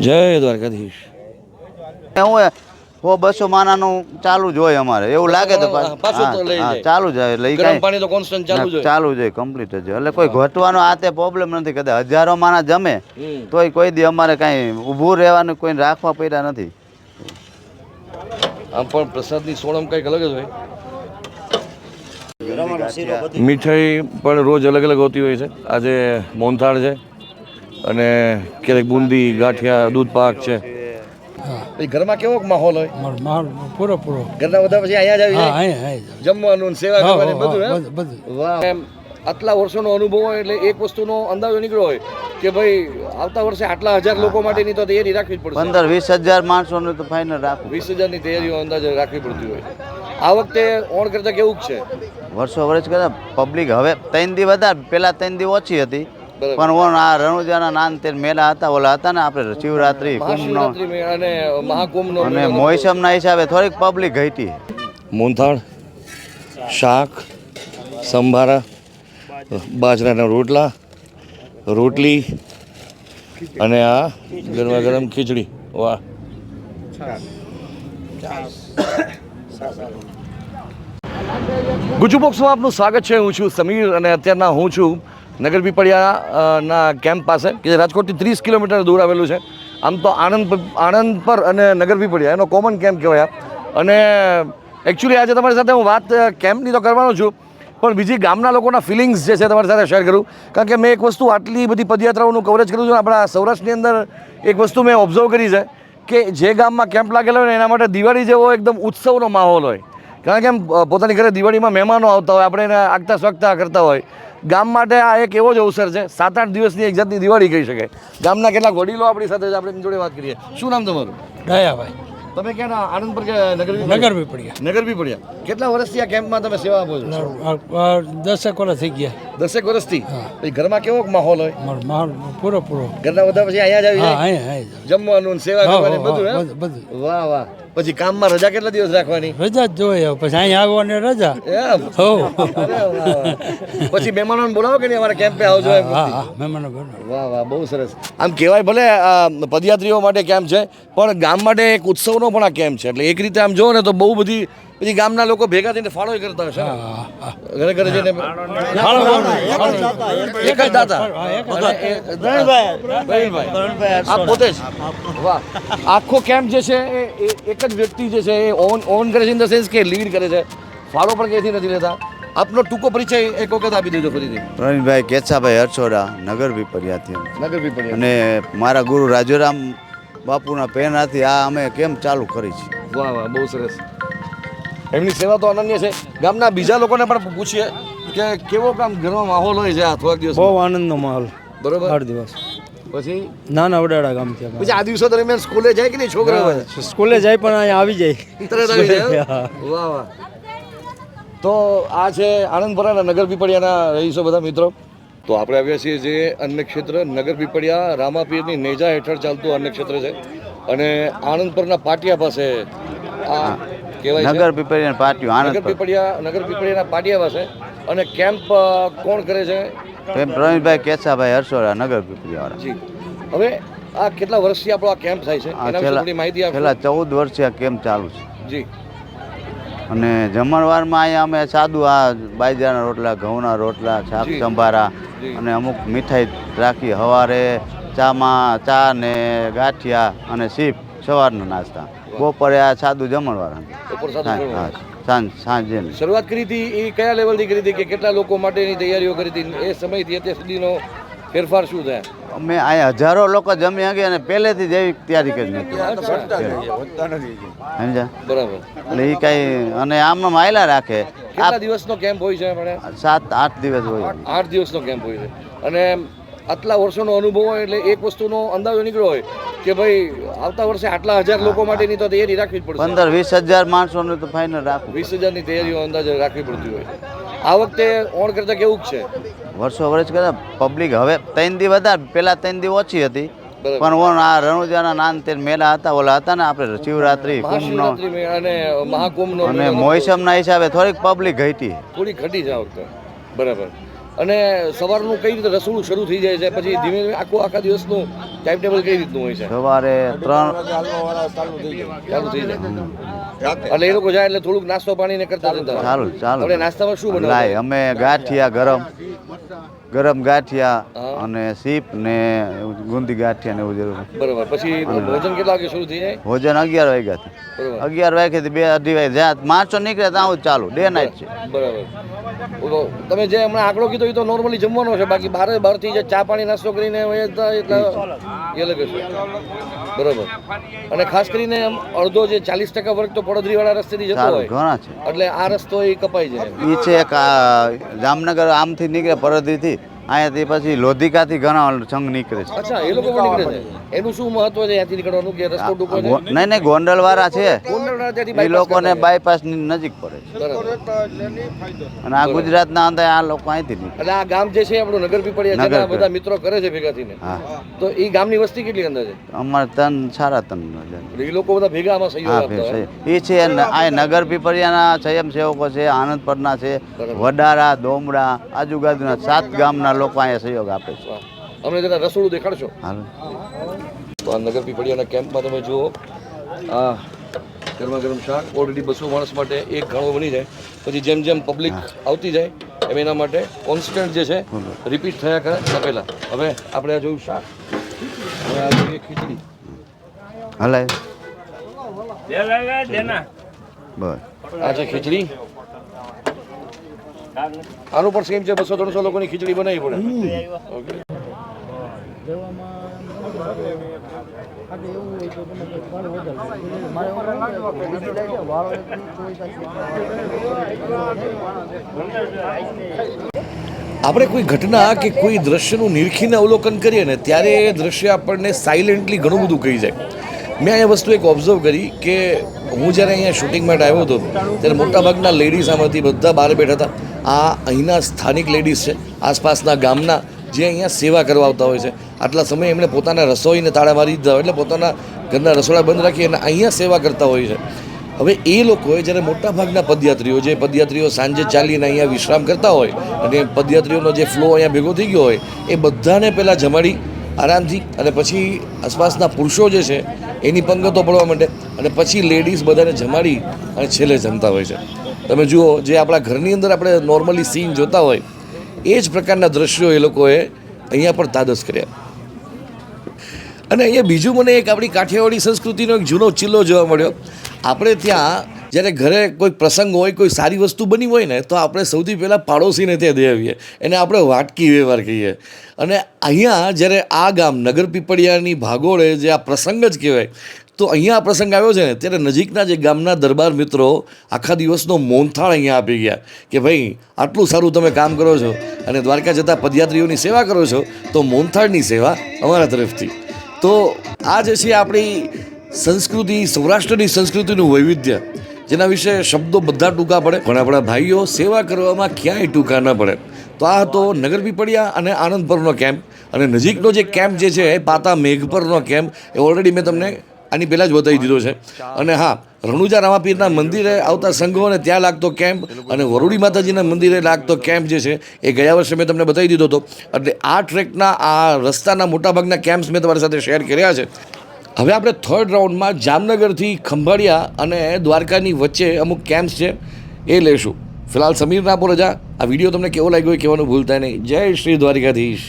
જય દ્વારકાધીશ. હું હો બસો માનાનું ચાલુ જ હોય અમારે. એવું લાગે તો હા, પાછું. તો લઈ હા, જાય. ચાલુ જ હોય એટલે ગરમ પાણી તો કોન્સ્ટન્ટ ચાલુ જ હોય. ચાલુ જ હોય કમ્પ્લીટ જ હોય. એટલે કોઈ ઘટવાનો આ તે પ્રોબ્લેમ નથી. કદાચ હજારો માના જમે તોય કોઈ દી અમારે કાંઈ ઊભું રહેવાનું કોઈ રાખવા પડ્યા નથી. આમ પણ પ્રસાદની સોળમ કંઈક અલગ જ હોય. મીઠાઈ પણ રોજ અલગ અલગ હોતી હોય છે. આજે મોહનથાળ છે. અને ક્યારેક બુંદી ગાંઠિયા દૂધ પાક છે. ઘરમાં કેવો માહોલ હોય? માહોલ પૂરો પૂરો. ઘરના બધા પછી અહીંયા જ આવી જમવાનું સેવા કરવાની બધું એમ? બધું વાહ. એમ આટલા વર્ષોનો અનુભવ હોય એટલે એક વસ્તુનો અંદાજો નીકળ્યો હોય કે ભાઈ આવતા વર્ષે આટલા હજાર લોકો માટેની તો તૈયારી રાખવી જ પડશે. પંદર વીસ હજાર માણસોનું તો ફાઇનલ રાખવું વીસ હજારની તૈયારીઓ અંદાજે રાખવી પડતી હોય. આ વખતે ઓણ કરતા કેવું છે? વર્ષો વર્ષ કરતા પબ્લિક હવે ત્રણ દી વધારે પહેલાં ત્રણ દી ઓછી હતી. પણ ઓન આ રણુજાના નાન તે મેળા હતા ઓલા હતા ને આપણે શિવરાત્રી કુંભનો. અને મહાકુંભનો અને મોસમના હિસાબે થોડીક પબ્લિક હતી મોહનથાળ શાક સંભારા બાજરાના રોટલા રોટલી અને આ ગરમા ગરમ ખીચડી. વાહ. ગુજુ બોક્સમાં આપનું સ્વાગત છે. હું છું સમીર અને અત્યારના હું છું નગર પીપળિયાના કેમ્પ પાસે, કે રાજકોટથી ત્રીસ કિલોમીટર દૂર આવેલું છે. આમ તો આણંદ આણંદ પર અને નગર પીપળિયા એનો કોમન કેમ્પ કહેવાય. અને એકચ્યુઅલી આજે તમારી સાથે હું વાત કેમ્પની તો કરવાનો છું, પણ બીજી ગામના લોકોના ફિલિંગ્સ જે છે તમારી સાથે શેર કરું. કારણ કે મેં એક વસ્તુ આટલી બધી પદયાત્રાઓનું કવરેજ કર્યું છે, આપણા સૌરાષ્ટ્રની અંદર એક વસ્તુ મેં ઓબ્ઝર્વ કરી છે, કે જે ગામમાં કેમ્પ લાગેલો હોય ને, એના માટે દિવાળી જેવો એકદમ ઉત્સવનો માહોલ હોય. કારણ કે એમ પોતાની ઘરે દિવાળીમાં મહેમાનો આવતા હોય, આપણે એને આગતા સ્વાગતા કરતા હોય. ગામ માટે આ એક એવો જ અવસર છે. સાત આઠ દિવસની એક જાતની દિવાળી કહી શકાય. ગામના કેટલાક વડીલો આપણી સાથે આપણે જોડે વાત કરીએ. શું નામ તમારું? દયાભાઈ. તમે ક્યાં આનંદ પર કે નગર નગર બી પડ્યા. નગર બી પડ્યા. કેટલા વર્ષથી આ કેમ્પમાં તમે સેવા આપો છો? દસેક વર્ષ થઈ ગયા. દસેક વર્ષથી. પછી ઘરમાં કેવો માહોલ હોય? પૂરો પૂરો. ઘરના બધા પછી અહીંયા જ આવી જમવાનું સેવા કરવાની બધું બધું વાહ વાહ. પછી કામમાં રજા કેટલા દિવસ રાખવાની? રજા જ જોઈએ પછી અહીં આવવાની રજા. પછી મહેમાનો બોલાવો કે નહીં અમારા કેમ્પે આવજો મહેમાનો વાહ વાહ બહુ સરસ. આમ કહેવાય ભલે પદયાત્રીઓ માટે કેમ્પ છે પણ ગામ માટે એક ઉત્સવનો પણ આ કેમ્પ છે. એટલે એક રીતે આમ જોવો ને તો બહુ બધી પછી ગામના લોકો ભેગા થઈને ફાળો કરતા હશે ને? હા હા ઘરે ઘરે જઈને એક જ દાતા આપ પોતે જ. વાહ. આખો કેમ્પ જે છે એ એક જ વ્યક્તિ જે છે એ ઓન ઓન કરે છે ઇન ધ સેન્સ કે લીડ કરે છે. ફાળો પણ ક્યાંથી નથી લેતા? આપનો ટૂંકો પરિચય એક વખત આપી દેજો ફરીથી. પ્રવીણભાઈ કેચાભાઈ હરછોડા નગર વિપર્યાથી નગર વિપર્યા અને મારા ગુરુ રાજુરામ બાપુના પ્રેરણાથી આ અમે કેમ ચાલુ કરી છે? વાહ વાહ બહુ સરસ. એમની સેવા તો અનન્ય છે. ગામના બીજા લોકોને પણ પૂછીએ કે કેવો કામ ઘરમાં માહોલ હોય છે આ થોડાક દિવસ બહુ આનંદનો માહોલ. બરોબર? આઠ દિવસ. પછી? નાના વડાડા ગામ છે પછી આ દિવસો દરમિયાન સ્કૂલે જાય કે નહીં છોકરાઓ? સ્કૂલે જાય પણ અહીંયા આવી જાય. તરત આવી જાય વાહ વાહ. તો આ છે આનંદપુરાના નગર પીપળિયાના રહીશો બધા મિત્રો. તો આપણે આવ્યા છીએ જે અન્ય ક્ષેત્ર નગર પીપળિયા રામાપીરની નેજા હેઠળ ચાલતું અન્ય ક્ષેત્ર છે. અને આનંદપુરના પાટિયા પાસે આ કહેવાય નગર પીપળિયા પાટિયું આનંદ નગર પીપળિયા નગર પીપળિયાના પાટિયા પાસે અને કેમ્પ કોણ કરે છે? પ્રવીણભાઈ કેસાભાઈ હર્ષોરા નગર પીપળિયાવાળા જી. હવે આ કેટલા વર્ષથી આપણો આ કેમ્પ થાય છે? એના વિશે થોડી માહિતી આપો છેલ્લા ચૌદ વર્ષથી આ કેમ્પ ચાલુ છે. જી. અને જમણવારમાં અહીંયા અમે સાદું આ બાજરાના રોટલા ઘઉંના રોટલા શાક સંભારા અને અમુક મીઠાઈ રાખી સવારે ચામાં ચા ને ગાંઠિયા અને સીપ સવારના નાસ્તા. બપોરે આ સાદું જમણવાર. હા, જમણવાર. સાંજ શરૂઆત કરી હતી એ કયા લેવલથી કરી હતી કે કેટલા લોકો માટેની તૈયારીઓ કરી હતી? એ સમયથી અત્યાર સુધીનો ફેરફાર શું થાય? અમે અહીંયા હજારો લોકો જમી ગયા અને પહેલેથી જ એવી તૈયારી કરી નથી સમજા બરાબર. એટલે એ કાંઈ અને આમનામ માયલા રાખે. કેટલા દિવસનો કેમ્પ હોય છે આપણે સાત આઠ દિવસ હોય. આઠ દિવસનો કેમ્પ હોય છે. અને આટલા વર્ષોનો અનુભવ હોય એટલે એક વસ્તુનો અંદાજો નીકળ્યો હોય. કે ભાઈ આવતા વર્ષે આટલા હજાર લોકો માટેની તો તૈયારી રાખવી જ પડશે. પંદર વીસ હજાર માણસોની તો ફાઇનલ રાખવું વીસ હજારની તૈયારીઓ અંદાજે રાખવી પડતી હોય. આ વખતે ઓણ કરતા કેવું છે? વર્ષો વર્ષ કરતા પબ્લિક હવે ત્રણ દી વધારે પેલા ત્રણ દી ઓછી હતી. પણ ઓન આ રણુજાના નાન તે મેળા હતા ઓલા હતા ને આપણે શિવરાત્રી કુંભનો. અને મહાકુંભનો અને મોસમના હિસાબે થોડીક પબ્લિક ઘટી. થોડી ઘટી વખતે. બરાબર. અને સવારનું કઈ રીતે રસોડું શરૂ થઈ જાય છે? પછી ધીમે ધીમે આખો આખા દિવસનું ટાઈમ ટેબલ કઈ રીતનું હોય છે? સવારે ત્રણ ચાલુ થઈ જાય. એટલે એ લોકો જાય એટલે થોડુંક નાસ્તો પાણી ને કરતા જતા ચાલુ ચાલુ. આપણે નાસ્તામાં શું બનાવો લાય અમે ગાંઠિયા ગરમ. ગરમ ગાંઠિયા અને સીપ ને ગુંદી ગાંઠિયા ને એવું જરૂર બરોબર. પછી ભોજન કેટલા વાગે શરૂ થઈ જાય ભોજન અગિયાર વાગ્યાથી અગિયાર વાગ્યાથી બે અઢી વાગે જ્યાં માણસો નીકળે ત્યાં જ ચાલુ. ડે નાઇટ છે. બરાબર. તમે જે હમણાં આંકડો કીધો એ તો નોર્મલી જમવાનો છે. બાકી બહાર બહારથી જે ચા પાણી નાસ્તો કરીને એટલે એ અલગ છે બરાબર. અને ખાસ કરીને અડધો જે ચાલીસ ટકા વર્ગ તો પડદરીવાળા રસ્તેથી જતો હોય. ઘણા છે. એટલે આ રસ્તો એ કપાઈ જાય. એ છે જામનગર આમથી નીકળે પરદીથી અહીંયાથી પછી લોધિકાથી ઘણા સંઘ નીકળે છે. અચ્છા એ લોકો નીકળે છે. એનું શું મહત્વ છે? ત્યાંથી નીકળવાનું કે રસ્તો ટૂંકો છે? નહીં નહીં ગોંડલ વાળા છે એ લોકોને કરતા બાયપાસની નજીક પડે છે. અને આ ગુજરાતના અંદર આ લોકો અહીંથી નીકળે. એટલે આ ગામ જે છે આપણું નગર પીપળિયા નગર બધા મિત્રો કરે છે ભેગા થઈને. તો એ ગામની વસ્તી કેટલી અંદર છે? અમારે તન સારા તન એ લોકો બધા ભેગા આમાં સહયોગ આપતા એ છે આ નગર પીપળિયાના સ્વયંસેવકો છે આનંદપરના છે વડારા દોમડા આજુબાજુના સાત ગામના લોકો અહીંયા સહયોગ આપે છે. અમને જરા રસોડું દેખાડશો? હાલો. તો આ નગર પીપળિયાના કેમ્પમાં તમે જુઓ. આ ગરમા ગરમ શાક ઓલરેડી બસો માણસ માટે એક ઘણો બની જાય. પછી જેમ જેમ પબ્લિક આવતી જાય એમ એના માટે કોન્સ્ટન્ટ જે છે રિપીટ થયા કરે તપેલા. હવે આપણે આ જોયું શાક. હવે આ જોઈએ ખીચડી. હલાય બસ. આ છે ખીચડી. આનું પણ સેમ છે બસો ત્રણસો લોકોની ખીચડી બનાવી પડે. ઓકે. આપણે કોઈ ઘટના કે કોઈ દ્રશ્યનું નિરખીને અવલોકન કરીએ ને ત્યારે એ દ્રશ્ય આપણને સાયલેન્ટલી ઘણું બધું કહી જાય. મેં અહીંયા વસ્તુ એક ઓબ્ઝર્વ કરી કે હું જ્યારે અહીંયા શૂટિંગ માટે આવ્યો હતો, ત્યારે મોટાભાગના લેડીઝ આમાંથી બધા બહાર બેઠા હતા. આ અહીંના સ્થાનિક લેડીઝ છે, આસપાસના ગામના જે અહીંયા સેવા કરવા આવતા હોય છે. આટલા સમય એમણે પોતાના રસોઈને તાળા મારી દીધા એટલે પોતાના ઘરના રસોડા બંધ રાખી અને અહીંયા સેવા કરતા હોય છે. હવે એ લોકોએ જ્યારે મોટાભાગના પદયાત્રીઓ, જે પદયાત્રીઓ સાંજે ચાલીને અહીંયા વિશ્રામ કરતા હોય અને પદયાત્રીઓનો જે ફ્લો અહીંયા ભેગો થઈ ગયો હોય, એ બધાને પહેલાં જમાડી, આરામથી અને પછી આસપાસના પુરુષો જે છે, એની પંગતો પડવા માટે અને પછી લેડીઝ બધાને જમાડી અને છેલ્લે જમતા હોય છે. તમે જુઓ, જે આપણા ઘરની અંદર આપણે નોર્મલી સીન જોતા હોય, એ જ પ્રકારના દ્રશ્યો એ લોકોએ અહીંયા પણ તાદસ કર્યા. અને અહીંયા બીજું મને એક આપણી કાઠિયાવાડી સંસ્કૃતિનો એક જૂનો ચિલ્લો જોવા મળ્યો. આપણે ત્યાં જ્યારે ઘરે કોઈ પ્રસંગ હોય, કોઈ સારી વસ્તુ બની હોય ને, તો આપણે સૌથી પહેલાં પાડોશીને ત્યાં દઈ આવીએ. એને આપણે વાટકી વ્યવહાર કહીએ. અને અહીંયા જ્યારે આ ગામ નગર પીપળિયાની ભાગોળે જે આ પ્રસંગ જ કહેવાય, તો અહીંયા આ પ્રસંગ આવ્યો છે ને, ત્યારે નજીકના જે ગામના દરબાર મિત્રો આખા દિવસનો મોનથાળ અહીંયા આપી ગયા કે ભાઈ, આટલું સારું તમે કામ કરો છો અને દ્વારકા જતા પદયાત્રીઓની સેવા કરો છો, તો મોનથાળની સેવા અમારા તરફથી. તો આ જે છે આપણી સંસ્કૃતિ, સૌરાષ્ટ્રની સંસ્કૃતિનું વૈવિધ્ય, જેના વિશે શબ્દો બધા ટૂંકા પડે. પણ આપણા ભાઈઓ સેવા કરવામાં ક્યાંય ટૂંકા ન પડે. તો આ હતો નગર પીપળિયા અને આનંદ પરનો કેમ્પ. અને નજીકનો જે કેમ્પ જે છે, પાતા મેઘપરનો કેમ્પ, એ ઓલરેડી મેં તમને આની પહેલાં જ બતાવી દીધો છે. અને હા રણુજા રામાપીરના મંદિરે આવતા સંઘોને ત્યાં લાગતો કેમ્પ અને વરુડી માતાજીના મંદિરે લાગતો કેમ્પ જે છે એ ગયા વર્ષે મેં તમને બતાવી દીધો હતો. એટલે આ ટ્રેકના આ રસ્તાના મોટાભાગના કેમ્પ્સ મેં તમારી સાથે શેર કર્યા છે. હવે આપણે થર્ડ રાઉન્ડમાં જામનગરથી ખંભાળિયા અને દ્વારકાની વચ્ચે અમુક કેમ્પ્સ છે એ લેશું ફિલહાલ સમીર ના રજા આ વીડિયો તમને કેવો લાગ્યો એ કહેવાનું ભૂલતા નહીં. જય શ્રી દ્વારકાધીશ.